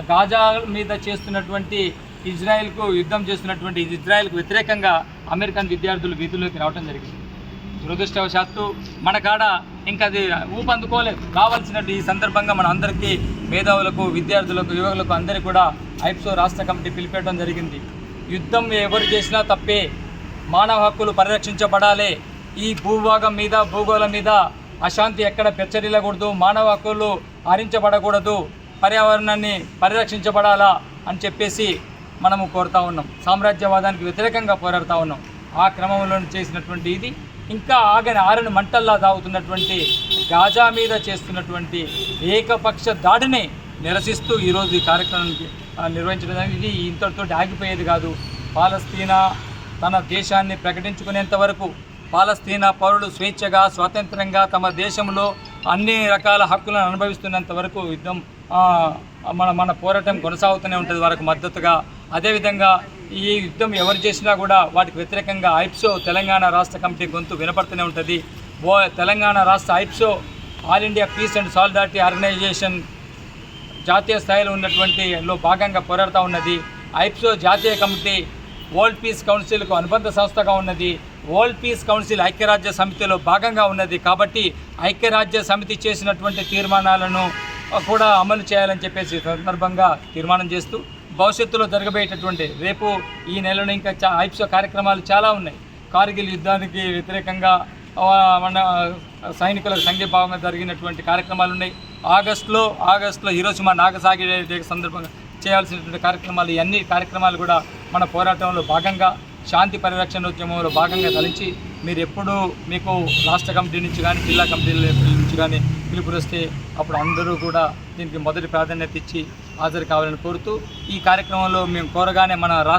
Gaza మీద చేస్తున్నటువంటి ఇజ్రాయెల్కు యుద్ధం చేస్తున్నటువంటి ఇజ్రాయెల్కు వ్యతిరేకంగా అమెరికన్ విద్యార్థులు వీధుల్లోకి రావడం జరిగింది. దురదృష్టవశాత్తు మన కాడ ఇంకా అది ఊపందుకోలేదు. కావాల్సినట్టు ఈ సందర్భంగా మన అందరికీ మేధావులకు విద్యార్థులకు యువకులకు అందరికీ కూడా ఐప్సో రాష్ట్ర కమిటీ పిలిపేయడం జరిగింది. యుద్ధం ఎవరు చేసినా తప్పే. మానవ హక్కులు పరిరక్షించబడాలి. ఈ భూభాగం మీద భూగోళం మీద అశాంతి ఎక్కడ పెచ్చరిల్లకూడదు. మానవ హక్కులు హరించబడకూడదు. పర్యావరణాన్ని పరిరక్షించబడాలా అని చెప్పేసి మనము కోరుతా ఉన్నాం సామ్రాజ్యవాదానికి వ్యతిరేకంగా పోరాడుతూ ఉన్నాం ఆ క్రమంలో చేసినటువంటి ఇది ఇంకా ఆగని ఆరని మంటల్లా దాగుతున్నటువంటి గాజా మీద చేస్తున్నటువంటి ఏకపక్ష దాడిని నిరసిస్తూ ఈరోజు ఈ కార్యక్రమానికి నిర్వహించడం జరిగింది. ఇది ఇంతటితో ఆగిపోయేది కాదు పాలస్తీనా తన దేశాన్ని ప్రకటించుకునేంత వరకు పాలస్తీనా పౌరులు స్వేచ్ఛగా స్వతంత్రంగా తమ దేశంలో అన్ని రకాల హక్కులను అనుభవిస్తున్నంత వరకు యుద్ధం మన మన పోరాటం కొనసాగుతూనే ఉంటుంది వారికి మద్దతుగా. అదేవిధంగా ఈ యుద్ధం ఎవరు చేసినా కూడా వాటికి వ్యతిరేకంగా ఐప్సో తెలంగాణ రాష్ట్ర కమిటీ గొంతు వినపడుతూనే ఉంటుంది. ఓ తెలంగాణ రాష్ట్ర AIPSO all India peace and solidarity organisation జాతీయ స్థాయిలో ఉన్నటువంటి లో భాగంగా పోరాడుతూ ఉన్నది. ఐప్సో జాతీయ కమిటీ వరల్డ్ పీస్ కౌన్సిల్కు అనుబంధ సంస్థగా ఉన్నది. వరల్డ్ పీస్ కౌన్సిల్ ఐక్యరాజ్య సమితిలో భాగంగా ఉన్నది. కాబట్టి ఐక్యరాజ్య సమితి చేసినటువంటి తీర్మానాలను కూడా అమలు చేయాలని చెప్పేసి సందర్భంగా తీర్మానం చేస్తూ భవిష్యత్తులో జరగబోయేటటువంటి రేపు ఈ నెలలో ఇంకా చా ఐప్స్ కార్యక్రమాలు చాలా ఉన్నాయి. కార్గిల్ యుద్ధానికి వ్యతిరేకంగా మన సైనికులకు సంఘీభావంగా జరిగినటువంటి కార్యక్రమాలు ఉన్నాయి. ఆగస్టులో ఆగస్టులో హీరోషిమా నాగసాగి సందర్భంగా చేయాల్సినటువంటి కార్యక్రమాలు ఇవన్నీ అన్ని కార్యక్రమాలు కూడా మన పోరాటంలో భాగంగా శాంతి పరిరక్షణ ఉద్యమంలో భాగంగా తలించి మీరు ఎప్పుడు మీకు రాష్ట్ర కమిటీ నుంచి కానీ జిల్లా కమిటీల నుంచి కానీ పిలుపునిస్తే వస్తే అప్పుడు అందరూ కూడా దీనికి మొదటి ప్రాధాన్యత ఇచ్చి హాజరు కావాలని కోరుతూ ఈ కార్యక్రమంలో మేము కోరగానే మన